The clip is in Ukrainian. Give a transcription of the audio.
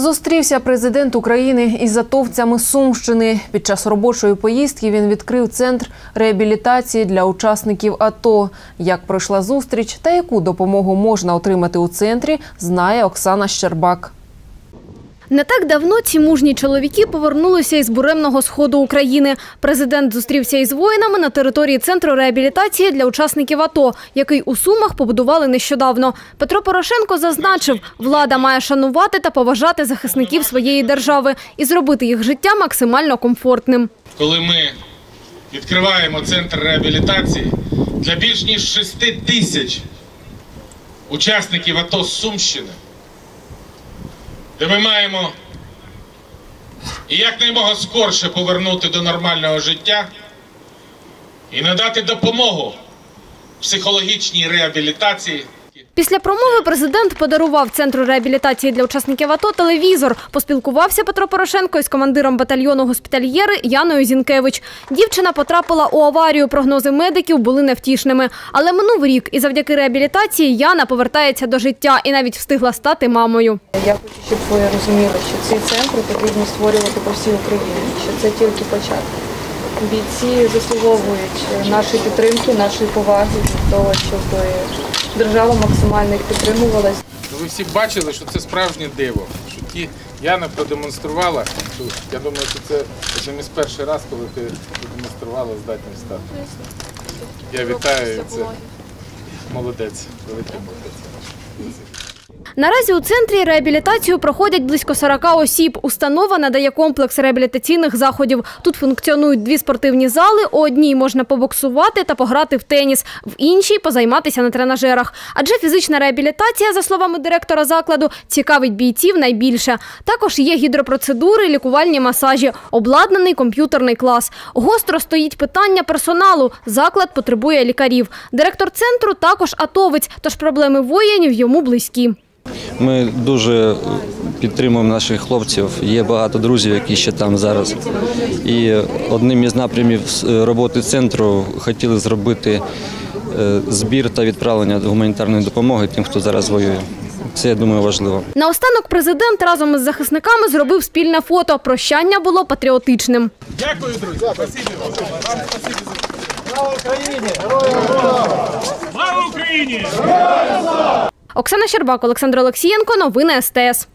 Зустрівся президент України із атовцями Сумщини. Під час робочої поїздки він відкрив центр реабілітації для учасників АТО. Як пройшла зустріч та яку допомогу можна отримати у центрі, знає Оксана Щербак. Не так давно ці мужні чоловіки повернулися із буремного сходу України. Президент зустрівся із воїнами на території центру реабілітації для учасників АТО, який у Сумах побудували нещодавно. Петро Порошенко зазначив, влада має шанувати та поважати захисників своєї держави і зробити їх життя максимально комфортним. коли ми відкриваємо центр реабілітації для більш ніж 6 тисяч учасників АТО з Сумщини, де ми маємо і якнаймога скорше повернути до нормального життя і надати допомогу психологічній реабілітації. Після промови президент подарував центру реабілітації для учасників АТО телевізор. Поспілкувався Петро Порошенко із командиром батальйону госпітальєри Яною Зінкевич. Дівчина потрапила у аварію. Прогнози медиків були невтішними. Але минув рік, і завдяки реабілітації Яна повертається до життя і навіть встигла стати мамою. Я хочу, щоб ви розуміли, що ці центри потрібно створювати по всій Україні, що це тільки початок. Бійці заслуговують нашої підтримки, нашої поваги для того, щоб держава максимально їх підтримувала. Ну, Ви всі бачили, що це справжнє диво. Що ті Яна продемонструвала. що Я думаю, що це один із перший раз, коли ти продемонструвала здатність стати. Я вітаю, це молодець, великий молодець. Наразі у центрі реабілітацію проходять близько 40 осіб. Установа надає комплекс реабілітаційних заходів. Тут функціонують дві спортивні зали. У одній можна побоксувати та пограти в теніс, в іншій позайматися на тренажерах. Адже фізична реабілітація, за словами директора закладу, цікавить бійців найбільше. Також є гідропроцедури, лікувальні масажі, обладнаний комп'ютерний клас. Гостро стоїть питання персоналу. Заклад потребує лікарів. Директор центру також атовець, тож проблеми воїнів йому близькі. Ми дуже підтримуємо наших хлопців. Є багато друзів, які ще там зараз. І одним із напрямів е, роботи центру хотіли зробити е, збір та відправлення гуманітарної допомоги тим, хто зараз воює. Це я думаю важливо. Наостанок президент разом із захисниками зробив спільне фото. Прощання було патріотичним. Дякую, друзі. Спасибі вам. Слава Україні! Оксана Щербак, Олександр Олексієнко. Новини СТС.